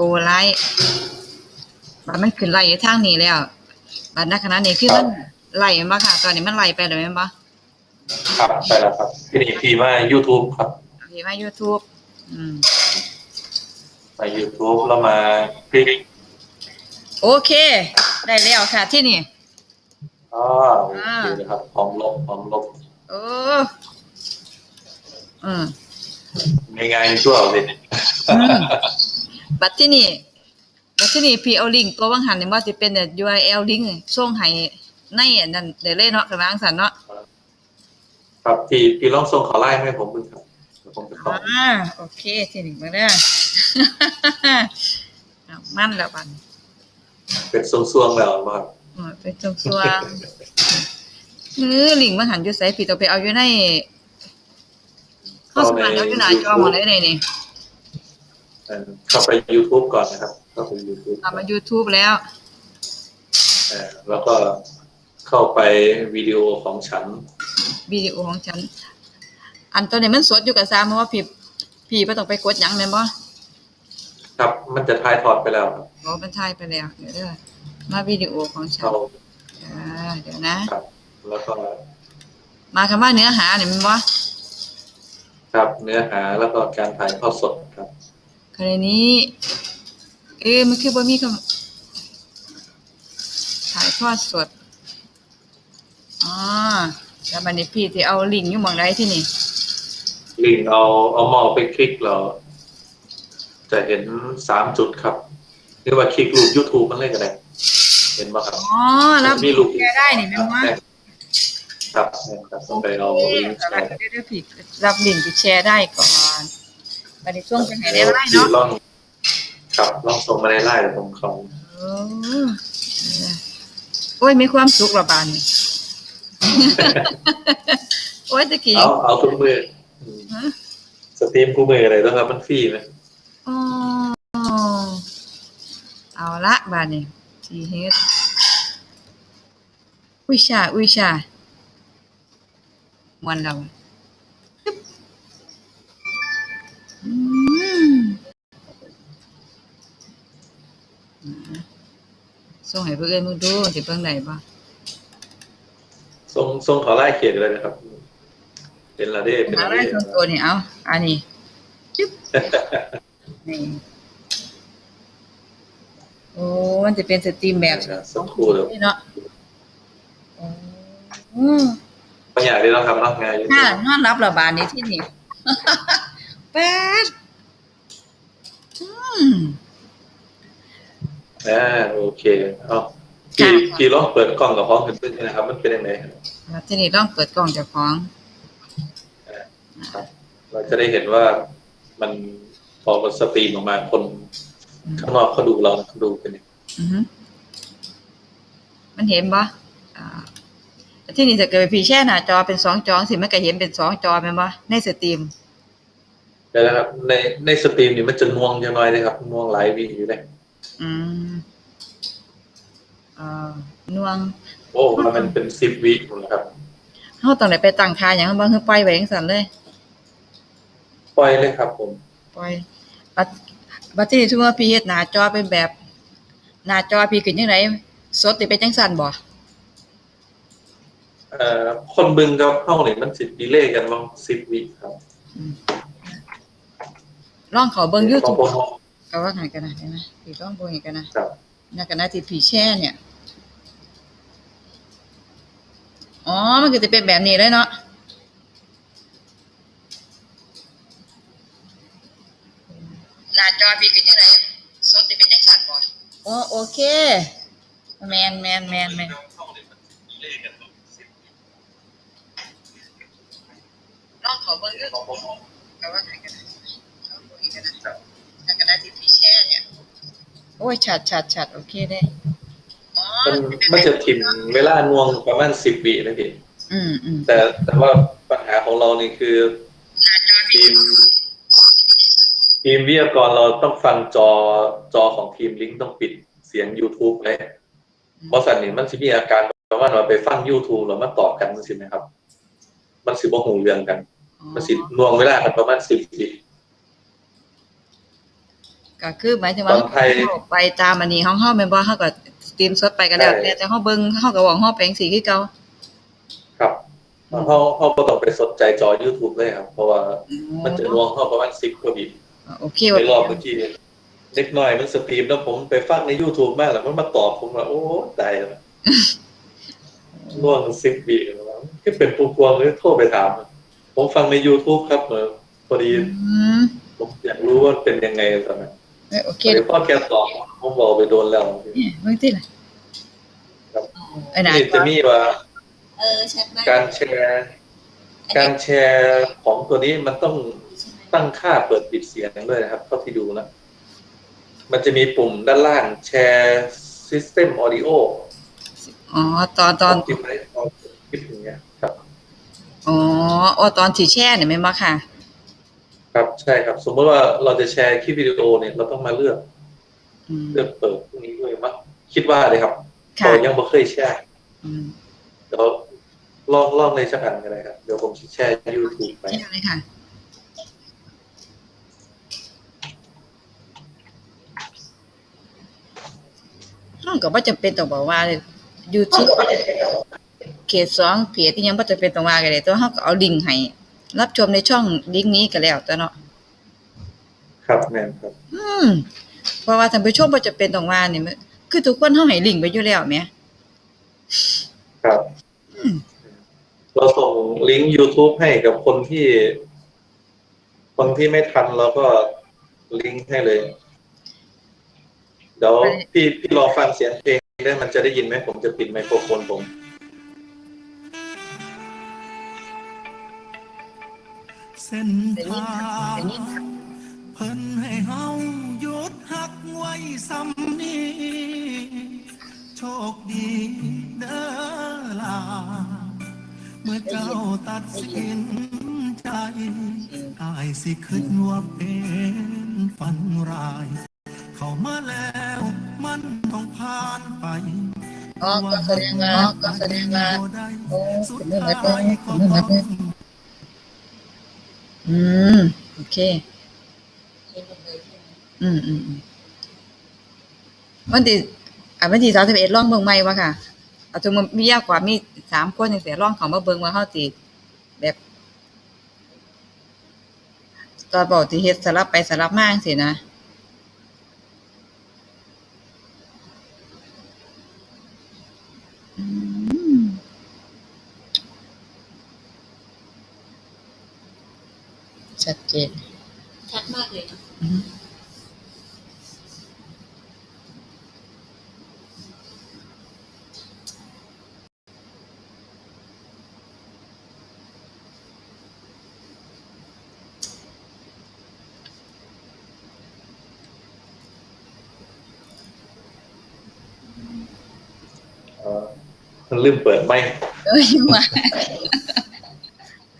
โอ้ไล่บัดมันขึ้นไล่อยู่ทางนี้แล้วบัดนักขณะนี้คือมันไล่มาค่ะ ตอนนี้มันไล่ไปแล้วแม่นบ่ครับไปแล้วครับที่นี่พี่มา YouTube ครับพี่มา YouTube อืมไป YouTube แล้วมาคลิกโอเค ได้แล้วค่ะที่นี่อ๋อโอเคเลยครับพร้อมลบพร้อมลบโอ้อืมง่ายๆชั่วเลยอืม บัดที่นี่บัดที่นี่พี่เอาลิงก์ตัวว่างหันนี่ว่าสิเป็นเนี่ย URL ลิงก์ส่งให้ในอันนั้นได้เลยเนาะกำลังสั่นเนาะครับพี่พี่ลองส่งขอไล่ให้ผมดูครับเดี๋ยวผมจะเข้าอ่าโอเคทีนี้มาเด้อ เอามันแล้วบัดนี้เป็นซวงๆแล้วครับอ๋อเป็นจังซัวเออลิงก์มันหันอยู่ไสพี่ต้องไปเอาอยู่ในเข้าสมานเอาอยู่หน้าจอหมดเลยนี่นี่ เอ่อเข้าไป YouTube ก่อนนะครับ เข้าไป YouTube ทำมา YouTube แล้วเอ่อแล้วก็เข้าไปวิดีโอของฉัน วิดีโอของฉัน อันตัวนี้มันสดอยู่กับซามเพราะว่าพี่พี่บ่ต้องไปกดหยังแม่นบ่ครับ มันจะท้ายถอดไปแล้วครับโอ้มันถ่ายไปแล้วเดี๋ยวเด้อมาวิดีโอของฉันเข้าอ่าเดี๋ยวนะ ครับ แล้วก็ มาคำว่าเนื้อหาเนี่ยแมันบ่ครับ เนื้อหาแล้วก็การถ่ายทอดสดครับ กรณีนี้ เอ๊ะมันคือบ่มีคำถ่ายทอดสด อ๋อแล้วบัดนี้พี่ที่เอาลิงก์อยู่หม่องใดที่นี่ ลิงก์เอาเอาเมาส์ไปคลิกแล้วจะเห็นสามจุดครับหรือว่าคลิกรูป YouTube มันเล่นกันได้เห็นไหมครับ อ๋อรับมีรูปแชร์ได้นี่แม่นบ่ครับครับต้องไปเอาโอเคลิงก์เอาแชละร์เดี๋ยวเดี๋ยวพี่รับลิงก์ไปแชร์ได้ก่อน บัดนี้ส่งไปให้ได้ไลน์พี่เนาะลองครับลองส่งมาในไลน์เดี๋ยวผมเขาโอ้โอ้ยมีความสุขระบาดนี่โอ้ยตะกี้เอาเอาทุกมืออืมฮะสตรีมคู่มืออะไรต้องครับมันฟรีไหมอ๋อเอาละบาดนี้ทีเฮ็ดอุ้ยชาอุ้ยชามันเรา ส่งให้เพื่อนมึงดูสิเบิ่งได้บ่ส่งส่งขอไลน์เขียนเลยนะครับ เป็นละเด้เป็นหาละได้เด้ส่วนตัวนี่เอาอันนี้จึ๊บนี่โอ้มันจะเป็นสตรีมแบบสักครู่เดี๋ยวนี่เนาะอืมบางอย่างที่เราทำร่างงานอยู่ถ้านอนรับระบาดนี้ที่นี่ แป๊ดอืม อ่าโอเคเอาพี่ค่ะ พี่ลองเปิดกล้องกับพร้อมกันด้วยนะครับ มันเป็นยังไงครับแล้วทีนี้ต้องเปิดกล่องเจ้าของ เราจะได้เห็นว่ามันพอมันสตรีมออกมาคนข้างนอกเขาดูเราเขาดูกันเนี่ยอือฮึมันเห็นปะอ่าแล้วที่นี่ถ้าเกิดพี่แช่หน้าจอเป็นสองจอสิมันก็เห็นเป็นสองจอแม่นปะในสตรีม แต่นะครับ ในในสตรีมนี่มันจะน่วงจังน้อยนะครับน่วงหลายวิอยู่เลยอืมอ่าน่วง โอ้มันเป็นสิบวิหมดแล้วครับเฮาต้องได้ไปตั้งค่าหยังบ่คือปล่อยไว้จังซั่นเลย ปล่อยเลยครับ ผมปล่อยบัดบัดที่นี่สมมุติว่าพี่เฮ็ดหน้าจอเป็นแบบ หน้าจอพี่ขึ้นจังไดสดนี่เป็นจังซั่นบ่เอ่อคนบึงกับเข้าเนี่ยมันสิดีเลย์กันบ้างสิบวิครับ ลองเข้าเบิ่งของ YouTube ผมก็ว่าไงกันนะเห็นไหมพี่ลองเบิ่งอีกกันนะครับนักกันนะที่พี่แช่เนี่ยอ๋อ มันก็จะเป็นแบบนี้เลยเนาะหน้าจอพี่ขึ้นจังไดสดนี่เป็นจังซั่นบ่อ๋อโอเค แมนแมนแมนแมนลองเข้าเบิ่ง YouTube ก็ว่าไง กันนะลองเบิ่งอีกกันนะนักกันนะที่พี่แช่เนี่ยโอ้ยชัดชัดชัดโอเคได้อ๋อมันมันจะถิ่มเวลาน่วงประมาณสิบวินะพี่อืมอืมแต่แต่ว่าปัญหาของเรานี่คือหน้าจอทีพี่มทีมวิทยากรเราต้องฟังจอจอของทีมลิงก์ต้องปิดเสียง YouTube เลยเพราะสันนี่มันจะมีอาการประมาณว่าไปฟัง YouTube แล้วมาต่อกันมันสินะครับ มันสิบ่หูเรื่องกัน มันสิน่วงเวลากันประมาณสิบวิ ก็คือหมายถึงว่าตอนไทยเฮาไปตามอันนี้เฮาเฮาแม่นบ่เฮาก็สตรีมสดไปก็แล้วใช่แต่แต่เฮาเบิ่งเฮาก็เว้าเฮาไปจังซี่คือเก่าครับเขาเขาก็ต้องไปสนใจจอ YouTube เลยครับ เพราะว่ามันจะรวงเข้าประมาณสิบกว่าบิตโอเคในรอบเมื่อกี้เนี่ยเล็กน้อยมันสตรีมแล้วผมไปฟังใน YouTube มากแล้วมันมาตอบผมว่าโอ้ตายแล้วร่วงสิบบิตแล้วก็เป็นปูกวงเลยโทรไปถาม ผมฟังใน YouTube ครับเออพอดีอืมผมอยากรู้ว่าเป็นยังไงตอนนั้น เอ้ยโอเคเดี๋ยวพ่อแกตอบผมบอกไปโดนแล้วเนี่ยเบิ่งติล่ะครับไอ้น่ะนี่จะมีว่าเออชัดมากการแชร์การแชร์ของตัวนี้มันต้องตั้งค่าเปิดปิดเสียงด้วยนะครับเท่าที่ดูนะมันจะมีปุ่มด้านล่างแชร์ System Audio อ๋อตอนตอนคลิปไหนเอาคลิปอย่างเงี้ยครับอ๋ออ๋อตอนที่แช่เนี่ยแม่นบ่ค่ะ ครับใช่ครับ สมมติว่าเราจะแชร์คลิปวิดีโอเนี่ยเราต้องมาเลือกอืมเลือกเปิดพวกนี้ด้วยมั้งคิดว่าเลยครับค่ะเรายังไม่เคยแชร์อืมเดี๋ยวลองลองในสักอันกันเลยครับ เดี๋ยวผมจะแชร์ YouTube ไปแช่เลยค่ะน้องก็บ่จำเป็นต้องบอกว่า YouTube เขตสองเพจที่ยังบ่จำเป็นต้องว่าก็ได้แต่ว่าเฮาก็เอาลิงก์ให้ รับชมในช่องลิงก์นี้ก็แล้วแต่เนาะครับแม่นครับ อืมเพราะว่าท่านผู้ชมบ่จำเป็นต้องว่านี่มันคือทุกคนเฮาให้ลิงก์ไปอยู่แล้วแหมครับ อืมเราส่งลิงก์ YouTube ให้กับคนที่ คนที่ไม่ทันเราก็ลิงก์ให้เลย เดี๋ยวพี่พี่รอฟังเสียงเพลงได้มันจะได้ยินไหมผมจะปิดไมโครโฟนผม เส้นทางเพิ่นให้เฮาหยุดหักไว้ซ้ำนี้โชคดีเด้อล่ะเมื่อเจ้าตัดสินใจอายสิคิดว่าเป็นฝันร้าย เข้ามาแล้วมันต้องผ่านไปอ๋อก็แสดงว่าก็แสดงว่าโอ้สุดเป็นเรื่องท้าอะไรยเป็นก็เรื่องอะไรต้อง อืม โอเคอืมอืมอืมวันที่อ่าวันที่31ลองเบิ่งใหม่ว่าค่ะเอาสมมุติมียากกว่ามีสามคนจังซี่องเข้ามาเบิ่งว่าเขาติแบบตอนบอกที่เฮ็ดสลับไปสลับมาจังซี่นะอืมชัดเจน ชัดมากเลยเนอะ อืมเอ่อมัน ลืมเปิดไม่เอ้ยว่า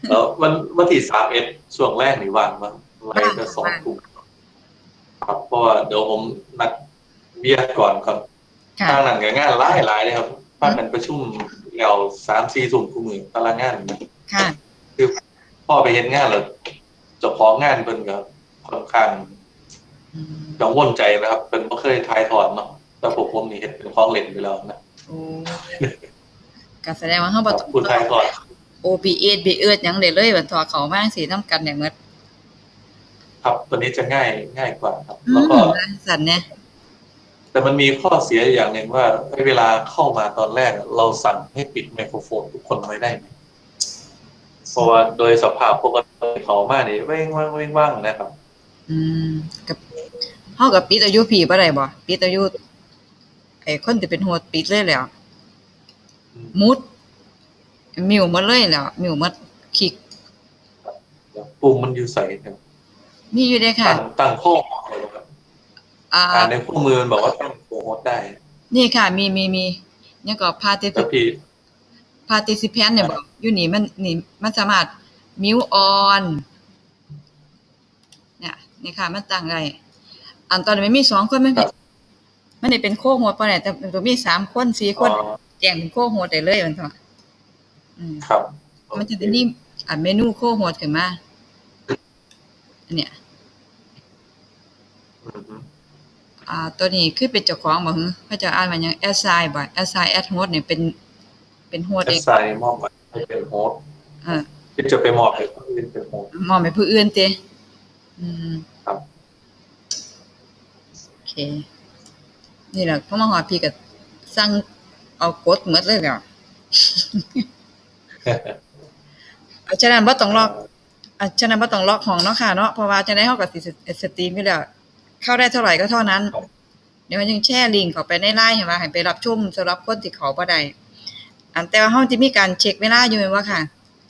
แล้ววันวันที่สามเอ็ดช่วงแรกนี่ว่างมั้งไล่จะสองว่างทุ่มครับเพราะว่าเดี๋ยวผมนัดเบียร์ก่อนครับค่ะทางหนังกับงานหลายหลายเลยครับพากันประชุมเก่าสามสี่ทุ่มคู่มือตารางงานนะค่ะคือพ่อไปเห็นงานแล้วเจ้าของงานเพิ่นก็ค่อนข้างอืมกังวลใจนะครับเป็นบ่เคยทายถอดเนาะแต่พวกผมนี่เห็นเป็นของเล่นไปแล้วนะโอ้ ก็แสดงว่าเฮาบ่ต้องพูดทายถอด OBS บีเอิดหยังได้เลยบัดทอเข้ามาจังซี่นำกันได้หมดครับตัวนี้จะง่ายง่ายกว่าครับอืแล้วมก็สั่นเนี่ยแต่มันมีข้อเสียอย่างหนึ่งว่าเวลาเข้ามาตอนแรก เราสั่งให้ปิดไมโครโฟนทุกคนไว้ได้ไหมเพราะว่าโดยสภาพปกติเขามานี่เว้งว่างเว้งว่างนะครับ อืมกับเฮากับปิดอายุพี่บ่ได้บ่ปิดอายุไอ้คนที่เป็นโฮสต์ปิดเลยแล้ว มุด มิวหมดเลยแล้ว มิวหมดคลิกปุ่มมันอยู่ใส่ครับมีอยู่เด้ค่ะ ตั้งตั้งข้อเลยครับอ่าอ่านในคู่มือมันบอกว่าตั้งโปรโมทได้นี่ค่ะ มีมีมีเนี่ยก็พาติแต่พี่ พาติซิแพนเนี่ยบอกอยู่นี่มันนี่มันสามารถมิวออนเนี่ยนี่ค่ะ มันตั้งได้อันตอนนี้มันมีสองคนมันครัผิดบมันได้เป็นโคโฮสต์ปะเนี่ยแต่ตัวมีสามคนสี่คน อ๋อ แจ้งเป็นโคโฮสต์ได้เลยมันเถอะอืมครับ มันจะได้นี่อ่านเมนูโคโฮสต์ขึ้นมาอันเนี้ยอือฮึอ่าตัวนี้คือเป็นเจ้าของบ่ฮึเขาเจะอ่านว่าหยัง assign บ่ assign at host นี่เป็น เป็นโฮสต์แอเอสงไซน์มอบหมายให้เป็นโฮสต์เออที่จะไปมอบให้คนอื่นเป็นโฮสต์มองไปผู้อื่นติอืมครับโอเค นี่แหละพอมาฮอดพี่ก็สั่ง เอากดหมดเลยแหล้วอาฉะนั้นบ่ต้องล็อกอาฉะนั้นบ่ต้องล็อกห้องเนาะค่ะเนาะเพราะว่าจังได๋เฮาก็สิสตรีมอยู่แล้วเข้าได้เท่าไหร่ก็เท่านั้น เดี๋ยวมันยังแชร์ลิงก์เข้าไปในไลน์เห็นว่าให้ไปรับชมสำหรับคนที่เขาบ่ได้อันแต่ว่าเฮาจะมีการเช็คเวลาอยู่แม่นบ่ค่ะ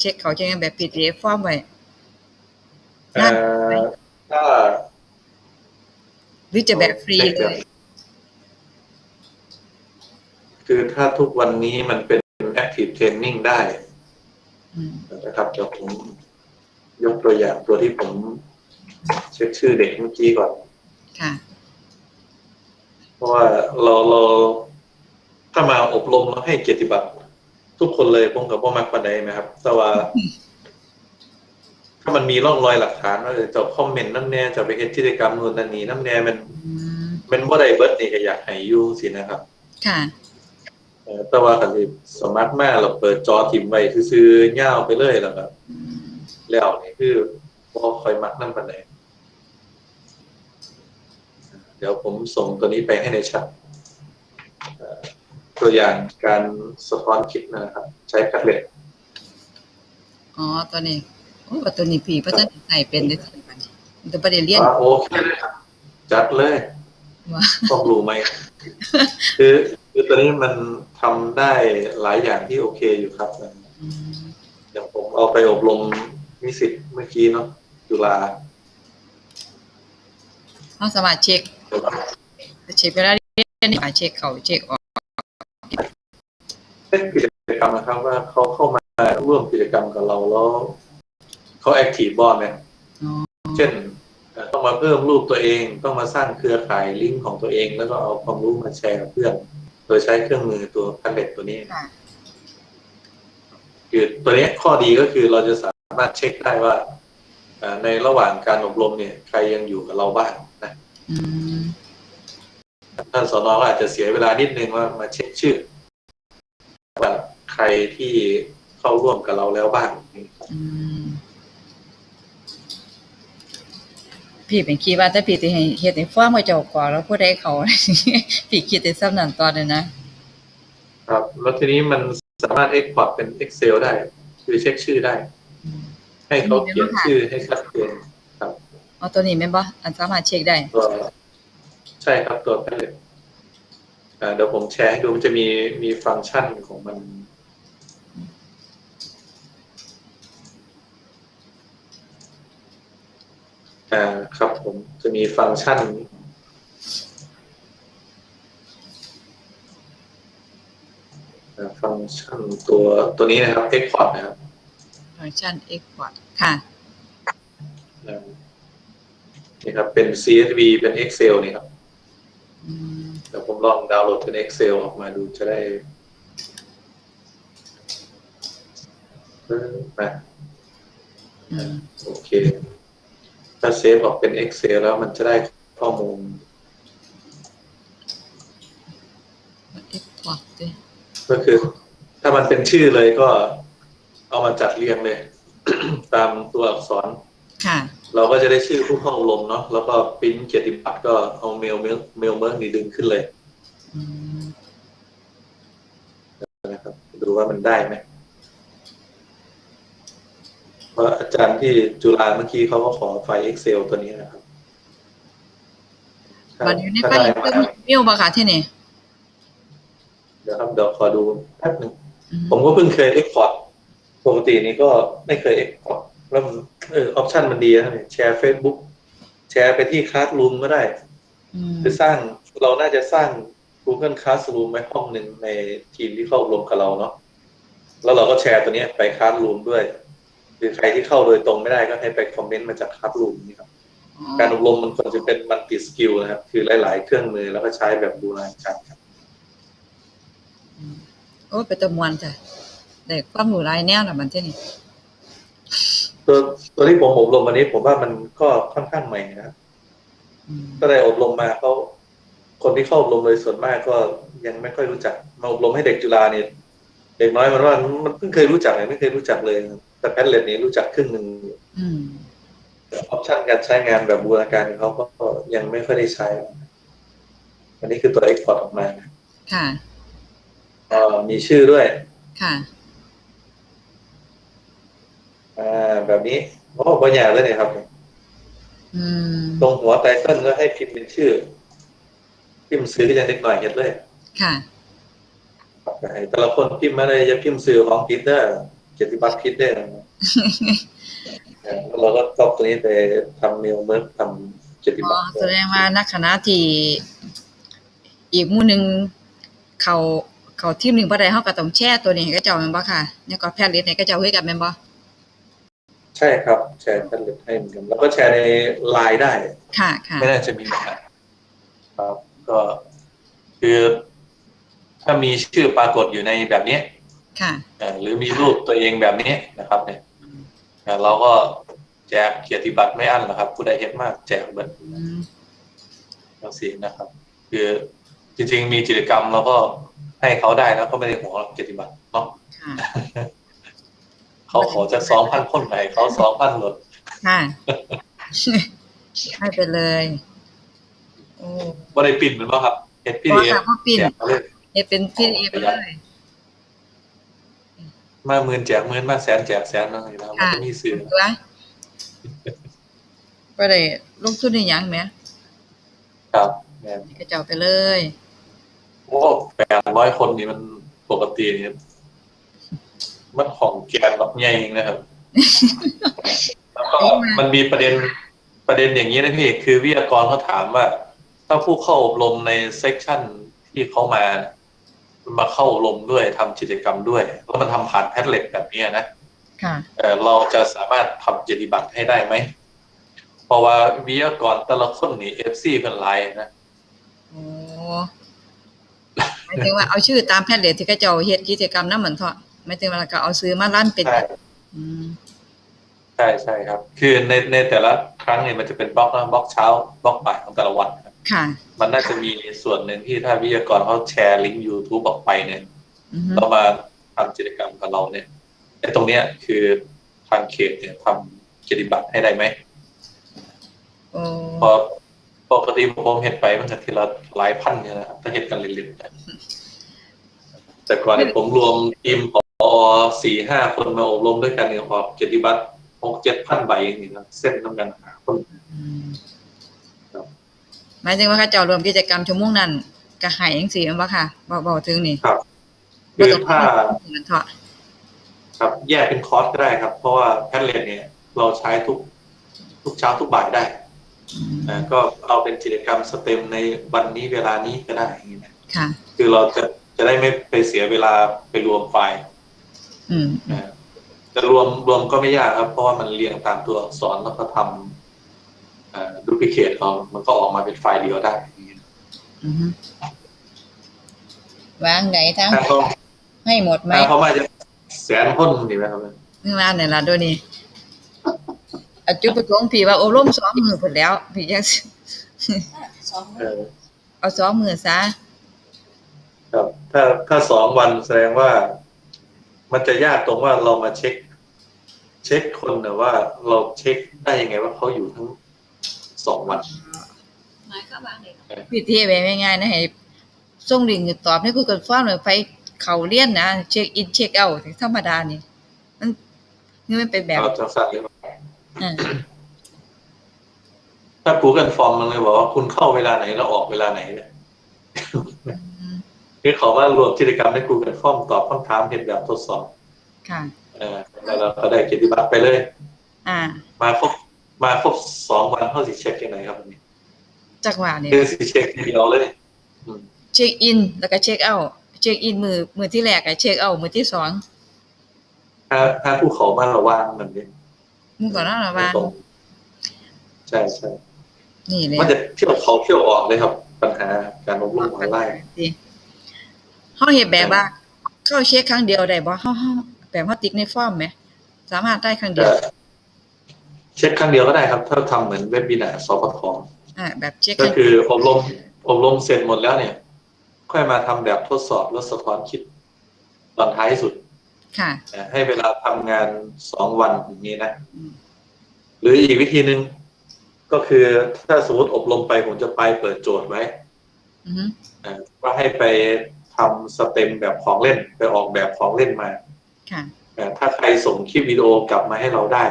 เช็คเขาจังแบบ PDF ฟอร์มไว้เอ่อถ้าหรือจะแบบฟรีเลย คือถ้าทุกวันนี้มันเป็น active training ได้อืมนะครับเดี๋ยวผมยกตัวอย่างตัวที่ผมเช็คชื่อเด็กเมื่อกี้ก่อนค่ะเพราะว่าเราเราถ้ามาอบรมแล้วให้เกียรติบัตรทุกคนเลยผมกับพ่อมักปันไดนะครับ แต่ว่า ถ้ามันมีร่องรอยหลักฐานว่าเออจะคอมเมนต์นั่นแน่จะไปเฮ็ดกิจกรรมนู่นนั่นนี่นั่นแน่มันอืมมันบ่ได้เบิดนี่ก็อยากให้อยู่สินะครับ ค่ะเออ แต่ว่าคันสิสมัครมาเราเปิดจอทิมไว้ซื่อๆยาวไปเลยแล้วก็อืมแล้วนี่คือบ่ค่อยมักนำปานใดเดี๋ยวผมส่งตัวนี้ไปให้ในแชัดเอ่อตัวอย่างการสะท้อนคลิปนะครับ ใช้แพ็กเล็ตอ๋อตัวนี้โอ้ว่าตัวนี้พี่บ่ทันได้ใส่เป็นได้ทันบัดนี้มันจะบ่ได้เรียนอ่าโอเคเลยครับ จัดเลยว่าต้องรู้ไหมคือ คือตัวนี้มันทำได้หลายอย่างที่โอเคอยู่ครับอืมอย่างผมเอาไปอบรมนิสิตเมื่อกี้เนาะจุฬาเฮาสามารถเช็คเช็คเวลาเรียนนี่อ่าเช็คเข้าเช็คออกเล่นกิจกรรมนะครับว่าเขาเข้ามาร่วมกิจกรรมกับเราแล้วเขาแอคทีฟบอลเนี่ยอ๋อเช่นเอ่อต้องมาเพิ่มรูปตัวเอง ต้องมาสร้างเครือข่ายลิงก์ของตัวเอง แล้วก็เอาความรู้มาแชร์กับเพื่อน โดยใช้เครื่องมือตัวแพนเล็ตตัวนี้ค่ะคือตัวนี้ข้อดีก็คือเราจะสามารถเช็คได้ว่าเอ่อในระหว่างการอบรมเนี่ย ใครยังอยู่กับเราบ้างนะอืมท่านสอนอก็อาจจะเสียเวลานิดนึงว่ามาเช็คชื่อว่าใครที่เข้าร่วมกับเราแล้วบ้าง อืม พี่เป็นคิดว่าแต่พี่สิให้เฮ็ดให้ฟอร์มเขาเจ้าก่อนแล้วผู้ใดเขา พี่คิดแต่ซ้ำนั้นตอนนั้นนะครับแล้วทีนี้มันสามารถ Export เป็น Excel ได้ คือเช็คชื่อได้อืมให้เขาเขียนชื่อให้ชัดเจนครับเอาตัวนี้แม่นบ่อันสามารถเช็คได้ตัวใช่ครับตัวแพนเล็ตอ่าเดี๋ยวผมแชร์ให้ดูมันจะมีมีฟังก์ชันของมัน อ่าครับผมจะมีฟังก์ชันอ่าฟังก์ชันตัวตัวนี้นะครับ Export นะครับ ฟังก์ชัน export ค่ะอ่านี่ครับ เป็น CSV เป็น Excel นี่ครับอืมเดี๋ยวผมลองดาวน์โหลดเป็น Excel ออกมาดูจะได้เออมาอืมโอเค ถ้าเซฟออกเป็น Excel แล้วมันจะได้ข้อมูล export เด้ก็คือ ถ้ามันเป็นชื่อเลยก็เอามาจัดเรียงเลย ตามตัวอักษรค่ะเราก็จะได้ชื่อผู้เข้าอบรมเนาะแล้วก็ปริ้นเกียรติบัตรก็เอาเมลเมลเมลเมอร์นี่ดึงขึ้นเลยอืมนะครับ ดูว่ามันได้ไหม เพราะอาจารย์ที่จุฬาเมื่อกี้เขาก็ขอไฟล์ Excel ตัวนี้นะครับถ้าบัดอยู่ในถ้าไฟล์ได้คือมิวบ่ค่ะที่นี่ เดี๋ยวครับเดี๋ยวขอดูแป๊บหนึ่งอืมผมก็เพิ่งเคย Export ปกตินี้ก็ไม่เคย Export แล้วมันเออออปชันมันดีนะเนี่ยแชร์ Facebook แชร์ไปที่คลาส o ูมก็ได้อืมคือสร้างเราน่าจะสร้าง Google Classroom ไว้ห้องหนึ่งในทีมที่เข้าอบรมกับเราเนาะแล้วเราก็แชร์ตัวเนี้ยไป Classroom ด้วย หรือใครที่เข้าโดยตรงไม่ได้ก็ให้ไปคอมเมนต์มาจาก Classroom นี่ครับอ๋อการอบรมมันควรจะเป็นมันติสกิลนะครับ คือหลาย ๆ เครื่องมือแล้วก็ใช้แบบบูรณาการครับโอ้เป็นตะมวนจ้ะได้ความรู้หลายแนวน่ะมันที่นี่ตัวตัวที่ผมอบรมวันนี้ผมว่ามันก็ค่อนข้างใหม่นะครับอืมก็ได้อบรมมาเขาคนที่เข้าอบรมโดยส่วนมากก็ยังไม่ค่อยรู้จัก มาอบรมให้เด็กจุฬาเนี่ยเด็กน้อยมันว่ามันเพิ่งเคยรู้จักเลยไม่เคยรู้จักเลย แต่แพทเลตนี้รู้จักครึ่งหนึ่งอืมแต่ออปชันการใช้งานแบบบูรณาการของเขาก็ยังไม่ค่อยได้ใช้ อันนี้คือตัวเอ็กพอร์ตออกมา ค่ะเอ่อมีชื่อด้วย ค่ะอ่าแบบนี้โอ้ปัญญากเลยเนี่ยครับอืมตรงหัวไตเติ้ลก็ให้พิมพ์เป็นชื่อ พิมพ์ซื้อก็จะเล็กหน่อยเห็นเลย ค่ะครับให้แต่ละคนพิมพ์มาเลยจะพิมพ์ซื้อของพิดเดอร์ เกียรติบัตรพิดเดอร์แล้วเราก็ก๊อปตัวนี้ไปทำเมลเมิร์กทำเกียรติอ๋บัอตรแสดงว่านักคณะที่อีกหมู่หนึงเขาเขาทีมหนึงบ่ได้เฮาก็ต้องแชร์ตัวนี้ให้เขาเจ้าแม่นบ่ค่ะแล้วก็แพทย์ลิสต์ให้เขาเจ้าคือกันแม่นบ่ใช่ครับ แชร์แพทเล็ตให้เหมือนกันแล้วก็แชร์ในไลน์ได้ ค่ะค่ะไม่น่าจะมีปัญหาครับก็คือถ้ามีชื่อปรากฏอยู่ในแบบนี้ ค่ะเอ่อหรือมีรูปตัวเองแบบนี้นะครับเนี่ยเอ่อเราก็แจกเกียรติบัตรไม่อั้นนะครับผู้ใดเห็นมากแจกเบิดอืมทั้งสี่นะครับ คือจริงๆมีกิจกรรมเราก็ให้เขาได้แล้วก็ไม่ได้หัวงหรอกเกียรติบัตรเนาะค่ะเขาขอจะสองพันคนไหนเขาสองพันหลดค่ะให้ไปเลยโอ้ว่าได้ปิ่นเหมือนป่ะครับเห็นพี่บ่เอค่ะบ่ปิ่นแจกมาเลยเฮ็ดเป็น PDF เลย มาหมื่นแจกหมื่นมาแสนแจกแสนนั่นเองนะมันค่ะจะมีสื่อตัวบ่ได้ลงทุนในหยังแหมครับแม่นให้เขาเจ้าไปเลยโอ้แปดร้อยคนนี่มันปกตินี่มันของแกนแบบใหญ่เองนะครับแล้วก็มันมีประเด็นประเด็นอย่างนี้นะพี่คือวิทยากรเขาถามว่า ถ้าผู้เข้าอบรมในเซกชันที่เขามามัน มาเข้าอบรมด้วยทำกิจกรรมด้วย แล้วมันทำผ่านแพทเล็ตแบบนี้นะค่ะเอ่อเราจะสามารถทำเจดีบัตรให้ได้ไหม เพราะว่าวิทยากรแต่ละคนนี่เอฟซีเป็นไลน์นะโอ้หมายถึงว่าเอาชื่อตามแพทย์เลทที่เขาเจ้าเฮ็ดกิจกรรมนำเหมือนเถาะหมายถึงว่าแล้วก็เอาซื้อมาลั่นเป็นใช่อืมใช่ใช่ครับ คือในในแต่ละครั้งเนี่ยมันจะเป็นบล็อกนะบล็อกเช้าบล็อกบ่ายของแต่ละวัน ครับค่ะ มันน่าจะมีส่วนหนึ่งที่ถ้าวิทยากรเขาแชร์ลิงก์ YouTube ออกไปเนี่ยอือฮึเรามาทำกิจกรรมกับเราเนี่ยไอ้ตรงเนี้ยคือทางเขตเนี่ยทำกิจบัตรให้ได้ไหมโอ้เพอปกติผมเห็นไปมันจะทีละหลายพันเนี่ยนะครับถ้าเห็นกันเล่นๆนะแต่ก่อนเนี่ยผมรวมทีมพอสี่ห้าคนมาอบรมด้วยกันเนี่ยพอกิจบัตรหกเจ็ดพันใบนี่นะเส้นน้ำกันหาคนอืมครับ หมายถึงว่าเขาเจ้ารวมกิจกรรมชั่วโมงนั้นก็ให้จังซี่แม่นบ่ค่ะบ่บ่ถึงนี่ครับบ่คือต้องถ้าเหมือนเถาะครับ แยกเป็นคอร์สก็ได้ครับ เพราะว่าแพทเลนเนี่ยเราใช้ทุกทุกเช้าทุกบ่ายได้อืมนะก็เอาเป็นกิจกรรมสเต็มในวันนี้เวลานี้ก็ได้อย่างนี้นะค่ะคือเราจะจะได้ไม่ไปเสียเวลาไปรวมไฟล์อืมนะจะรวมรวมก็ไม่ยากครับ เพราะว่ามันเรียงตามตัวอักษรแล้วก็ทำ ดูพิเคทเรามันก็ออกมาเป็นไฟล์เดียวได้อย่างนี้นะอือฮึวางไหนทั้งถ้าเขาให้หมดไหมถ้าเขามาจะแสนคนนี่ไหมครับนึงว่าเนี่ยล่ะโดยวนี้อาจุดประสงค์พี่ว่าอบรมสองมื้อพุ่นแล้ว พี่จังสิสองเออเอาสองมื้อซะครับถ้าถ้าสองวันแสดงว่า มันจะยากตรงว่าเรามาเช็ค เช็คคนนะว่าเราเช็คได้ยังไงว่าเขาอยู่ทั้ง สองวันไม้ก็วางเลยเนาะวิธีแบบง่ายๆนะให้ส่งลิงก์ตอบให้ Google Form หรือไปเข้าเรียนนะเช็คอินเช็คเอาท์ธรรมดานี่มันนี่มันเป็นแบบเราจะสั่งเลยอ่าถ้า Google Form มันเลยบอกว่าคุณเข้าเวลาไหนแล้วออกเวลาไหนเนี่ยอืมคือเขาว่ารวมกิจกรรมใน Google Form ตอบคำถามเห็นแบบทดสอบ ค่ะ เออแล้วเราก็ได้เกียรติบัตรไปเลย อ่า มาครบ มาครบสองวันเขาสิเช็คยังไงครับวันนี้จักว่านี่คือสิเช็คทีเดียวเลยอืมเช็คอิน แล้วก็เช็คเอาท์เช็คอินมือมือที่แรกก็เช็คเอาท์มือที่สองถ้าถ้าผู้เขามาระวังแบบนี้มือก่อนนะว่าตรงใช่ใช่นี่เลยมันจะเที่ยวเขาเที่ยวออกเลยครับ ปัญหาการอบรมออนไลน์สิเฮาเฮ็ดแบบว่าเข้าเช็คครั้งเดียวได้บ่เฮาเฮาแบบเฮาติ๊กในฟอร์มไหมสามารถได้ครั้งเดียว เช็คครั้งเดียวก็ได้ครับ ถ้าทำเหมือนเว็บบินาร์สปทอ่าแบบเช็คคก็รั้งคืออบรมอบรมเสร็จหมดแล้วเนี่ย ค่อยมาทำแบบทดสอบแล้วสะท้อนคิดตอนท้ายสุด ค่ะนะให้เวลาทำงานสองวันอย่างนี้นะอืมหรืออีกวิธีหนึ่งก็คือถ้าสมมติอบรมไปผมจะไปเปิดโจทย์ไว้อือฮึอ่าว่าให้ไปทำสเต็มแบบของเล่นไปออกแบบของเล่นมาค่ะอ่าถ้าใครส่งคลิปวิดีโอกลับมาให้เราได้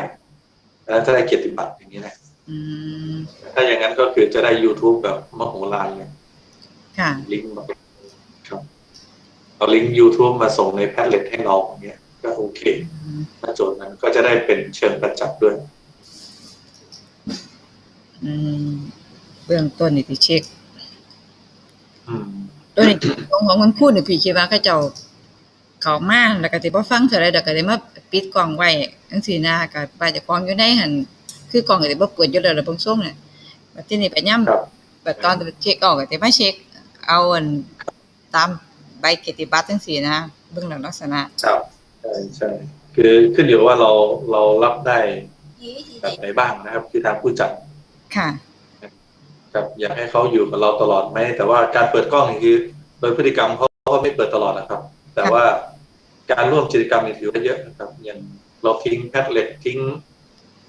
แล้วจะได้เกียรติบัตรอย่างนี้นะอืมถ้าอย่างนั้นก็คือจะได้ YouTube แบบมโหฬารเลยค่ะลิงก์มาครับเอาลิงก์ YouTube มาส่งในแพทเล็ตให้เราอย่างเงี้ย ก็โอเคอืมถ้าโจทย์นั้นก็จะได้เป็นเชิงประจักษ์ด้วยอืมเบื้องต้นนี่ที่เช็คอืมตัวนี้ของของมันพูดนี่พี่คิดว่าเขาเจ้าเข้ามาแล้วก็สิบ่ฟังเท่าใดดอกก็ได้มาปิดกล้องไว้ จังซี่นะก็ว่าเจะของอยู่ในหั่นคือกล้องก็สิบ่เปิดอยู่แล้วล่ะเบิ่งทรงน่ะบัดทีนี้ไปย่ํครับบัดตอนจะเช็คออกก็สิมาเช็ค เอาอันตามใบเกียรติบัตรจังซี่นะเบิ่งแล้วลักษณะครับใช่ใช่คือขึ้นอยู่ว่าเราเรารับได้ยี่วิธีแบบเด็กไหนบ้างนะครับ คือทางผู้จัดค่ะครับอยากให้เขาอยู่กับเราตลอดไหมแต่ว่าการเปิดกล้องนี่คือโดยพฤติกรรมเขาก็ไม่เปิดตลอดนะครับ แต่ว่าการร่วมกิจกรรมนี่ถือว่าเยอะนะครับอย่าง เราทิ้งแพทเล็ตทิ้ง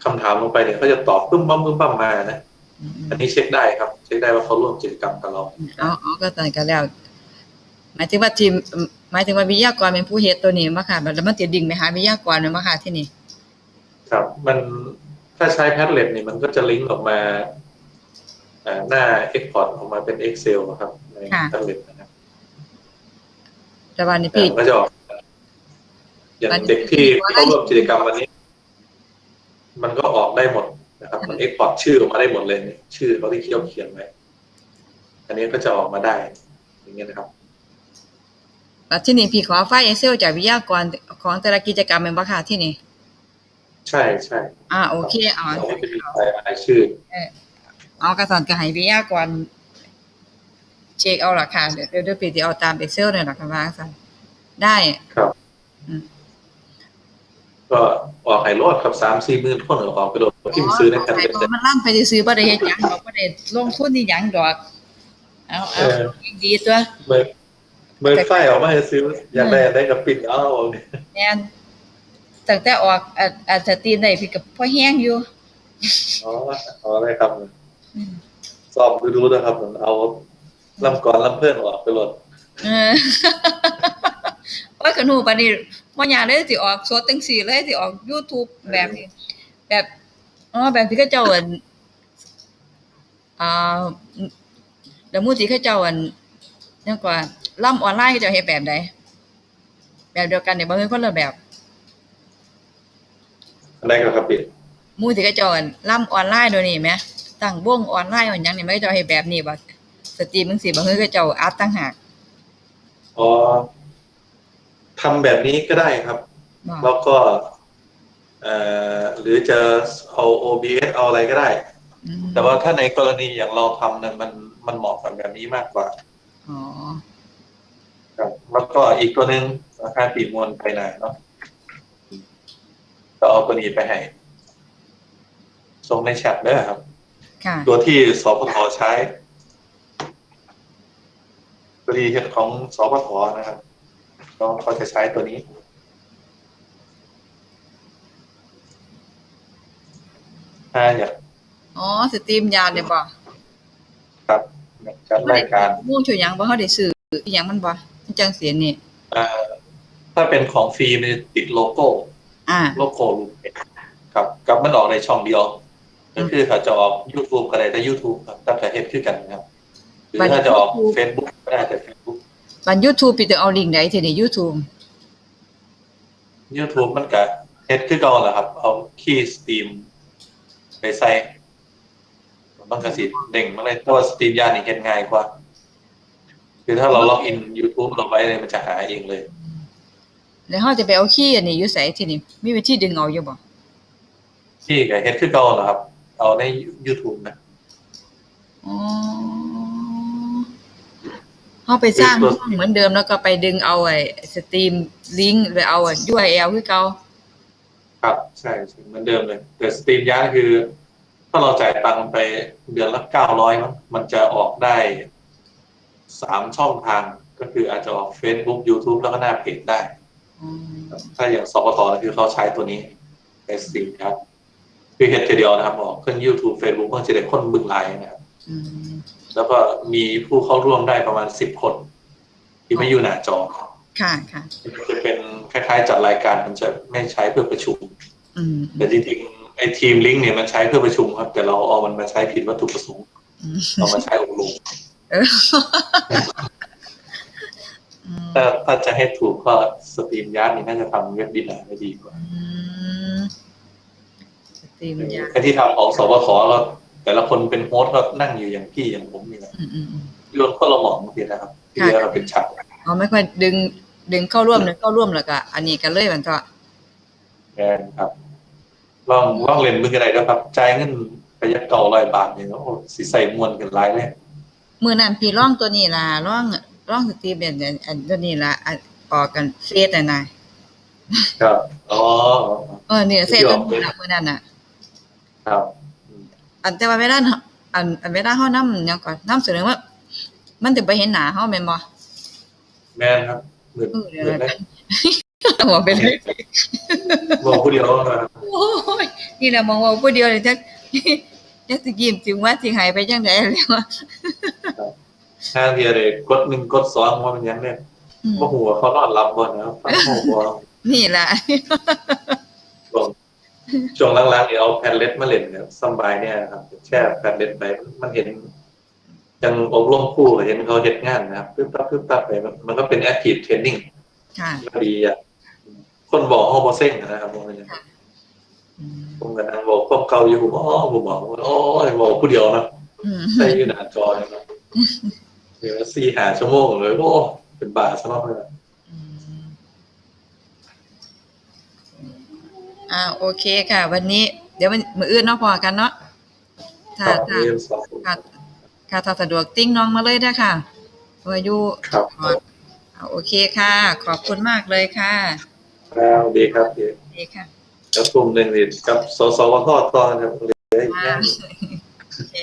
คำถามลงไปเนี่ยเขาจะตอบปึ้มปั้มปึ้มปั้มมานะอืมอันนี้เช็คได้ครับ เช็คได้ว่าเขาร่วมกิจกรรมกับเราเอาเอาก็ตอนกันแล้ว หมายถึงว่าทีมหมายถึงว่าวิทยากรเป็นผู้เฮ็ดตัวนี้มาค่ะแล้วมันจะดิ่งไปหาวิทยากรแม่นบ่ค่ะที่นี่ ครับ มันถ้าใช้แพทเล็ตนี่มันก็จะลิงก์ออกมาอ่าหน้า Export ออกมาเป็น Excel อะครับในแพทเล็ตนะครับแต่ว่านี่แต่พี่มันก็จะออก อย่างมันเด็กที่ว่าเข้าร่วมกิจกรรมวันนี้ มันก็ออกได้หมดนะครับ มัน Export ชื่อออกมาได้หมดเลยเนี่ยชื่อเขาที่เขียนเขียนไว้อันนี้ก็จะออกมาได้ อย่างเงี้ยนะครับแล้วที่นี่พี่ขอไฟล์ Excel จากวิทยากรของแต่ละกิจกรรมแม่นบ่ค่ะที่นี่ ใช่ใช่อ่าโอเคเอาเราก็จะมีรายรายชื่อเอากระสอนก็ให้วิทยากรเช็คเอาล่ะค่ะเดี๋ยวเดี๋ยวเดี๋ยวพี่สิเอาตาม Excel นี่ล่ะค่ะว่าซั่นได้ครับ อืม ก็ออกไห้รอดครับสามสี่หมื่นคนออกไปโดดพิมพ์ซื้อในแพทไอ้เล็ตตัวมันลั่นไปซื้อๆบ่ได้เฮ็ดหยังดอกบ่ได้ลงทุนนี่หยังดอกเอาเอเอาอดีตัวเมื่อเมื่อไฟออกมาให้ซื้ออยากได้อะไรกับปิดเอาแม่นตั้งแต่ออกอะอะสตรีมได้พี่ก็พอแห้งอยู่อ๋อเอาอะไรครับอืมสอบดูดูนะครับผมเอาลำก่อนลำเพื่อนออกไปโหลดเออว่ากันหูปาน นี้บ่อยากเลยสิออกสดจังซี่เลยสิออก YouTube แบบนี้แบบอ๋อแบบที่เขาเจ้าอันอ่าแล้วมูที่เขาเจ้าอันนั่นกว่าล่ำออนไลน์เขาเจ้าเฮ็ดแบบใดแบบเดียวกันเนี่ยบ่คือคนละแบบอะไรกันครับปิดหมู่ที่เขาเจ้าอันล่ำออนไลน์เดี๋ยวนี้แหมตั้งวงออนไลน์อันหยังนี่มันเขาเจ้าเฮ็ดแบบนี้บ่สตรีมจังซี่บ่คือเขาเจ้าอัดต่างหากอ๋อ ทำแบบนี้ก็ได้ครับบ่แล้วก็เอ่อหรือจะเอา OBS เอาอะไรก็ได้อืมแต่ว่าถ้าในกรณีอย่างเราทำนั้นมันมันเหมาะกับแบบนี้มากกว่าอ๋อครับแล้วก็อีกตัวหนึ่งราคาปีมวลไปไหนเนาะก็เอาตัวนี้ไปให้ส่งในแชทด้วยครับค่ะตัวที่สพทใช้ตัวดีของสพทนะครับ ก็เขาจะใช้ตัวนี้ถ้าอยากอ๋อสตรีมยานเนี่ยบ่ครับอยากจัดรายการหมู่ช่วยหยังบ่เฮาได้ซื้ออีหยังมันบ่มันจังเสียนี่อ่าถ้าเป็นของฟรีมันจะติดโลโก้ อ่า โลโก้รูปเป็ดครับกับมันออกในช่องเดียวก็คือเขาจะออก YouTube ก็ได้แต่ YouTube ครับแต่ประเทศคือกันนะครับหรือถ้าจะออก Facebook ก็ได้แต่ Facebook บัน YouTube พี่ต้องเอาลิงก์ใดที่นี่ YouTube YouTube มันก็เฮ็ดคือเก่าแหละครับ เอาคีย์สตรีมไปใส่มันก็สิเด้งมาเลยเพราะว่าสตรีมยานนี่เฮ็ดง่ายกว่า คือถ้าเราล็อกอิน YouTube เราไว้เลยมันจะหาเองเลย แล้วเฮาจะไปเอาคีย์อันนี้อยู่ไสที่นี่ มีวิธีดึงเอาอยู่บ่ที่ก็เฮ็ดคือเก่าแหละครับ เอาใน YouTube นะอ๋อ เฮาไปสร้างห้องเหมือนเดิมแล้วก็ไปดึงเอาไอ้สตรีมลิงก์ไปเอาไอ้ URL คือเก่าครับใช่ใช่เหมือนเดิมเลย แต่สตรีมยานคือ ถ้าเราจ่ายตังค์ไปเดือนละเก้าร้อยมันจะออกได้สามช่องทางก็คืออาจจะออก Facebook YouTube แล้วก็หน้าเพจได้อืมถ้าอย่างสปทคือเขาใช้ตัวนี้ในสตรีมครับ คือเห็นทีเดียวนะครับออกขึ้น YouTube Facebook เพื่อจะได้คนบึงไลน์นะครับอืม แล้วก็มีผู้เข้าร่วมได้ประมาณสิบคน ที่ไม่อยู่หน้าจอ ค่ะค่ะมันจะเป็นคล้ายๆ จัดรายการมันจะไม่ใช้เพื่อประชุมอืมแต่จริงๆไอ้ทีมลิงก์เนี่ยมันใช้เพื่อประชุมครับ แต่เราเอามันมาใช้ผิดวัตถุประสงค์อืมเรามาใช้อบรมเอออืมถ้าถ้าจะให้ถูกก็สตรีมยาร์ดนี่น่าจะทำเว็บดีไลน์ได้ดีกว่าอืมสตรีมยาไอ้ที่ทำของสวทก็ แต่ละคนเป็นโฮสต์ก็นั่งอยู่อย่างพี่อย่างผมนี่แหละอืมอืมอืมรวมคนละหมองบางทีนะครับที่เหลือเราเป็นฉากอ๋อไม่ค่อยดึงดึงเข้าร่วมดึงเข้าร่วมแล้วก็อันนี้กันเลยมันก็แทนครับลองลองเล่นมือกันได้ด้วยครับจ่ายเงินไปยักเก่าร้อยบาทเนี่ยโอ้โหสิใส่มวนกันหลายเลยมือนั้นพี่ร้องตัวนี้ล่ะร้องร้องสตรีมเป็นอันอันตัวนี้ล่ะอันออกกันเฟซน่ะนะครับอ๋อเออเนี่ยเฟซตัวนี้ล่ะมือนั้นน่ะ ครับ อันแต่ว่าเวลาอันอันเวลาเฮานำหยังก่อนนำเสนอว่ามันถึงไปเห็นหน้าเฮาแม่นบ่แม่นครับเหมือนเออเดี๋ยวเหมือนนะได้หัวไปเลยบอกผู้เดียวนะครับโอ้ยนี่แหละมองว่าผู้เดียวเลยจักจักสิยิ้มถึงว่าสิหายไปจังได๋แล้วอะห้างเดียวเลยกดหนึ่งกดสองว่ามันยังเนี่ยอืมว่าหัวเขานอนรับบ่นะครับฟังหัวนี่ล่ะช่วง ช่วงหลังๆเนี่ยเอาแผ่นเล็ดมาเล่นเนี่ยสำบายเนี่ยครับแช่แผ่นเล็ดไปมันเห็นยังอบรมครู่เห็นเขาเห็นงานนะครับปึ๊บปั๊บปึ๊บปั๊บไปมันมันก็เป็นแอคทีฟเทรนนิ่งค่ะดีอะคนบอกห้องบอเซ็งนะครับผมเนี่ยอืมผมกันนั่งบอกความเก่าอยู่ผมอ๋อผมบอกว่าโอ้ยบอกผู้เดียวนะอืมใช้อยู่หน้าจอนะครับเดี๋ยวสี่หาชั่วโมงเลยโอ้เป็นบาซะมากเลย อืม อ่าโอเคค่ะ วันนี้เดี๋ยวมันมื้ออื่นเนาะพอกันเนาะถ้าครับถ้าเรียนสองค่ะค่ะถ้าสะดวกติ้งน้องมาเลยเด้อค่ะว่าอยู่ครับอ่าโอเคค่ะ ขอบคุณมากเลยค่ะแล้วดีครับดีดีค่ะแล้วกลุ่มหนึ่งนี่กับสสวทต่อนะครับเหลยอีกอ่าแน่โอเค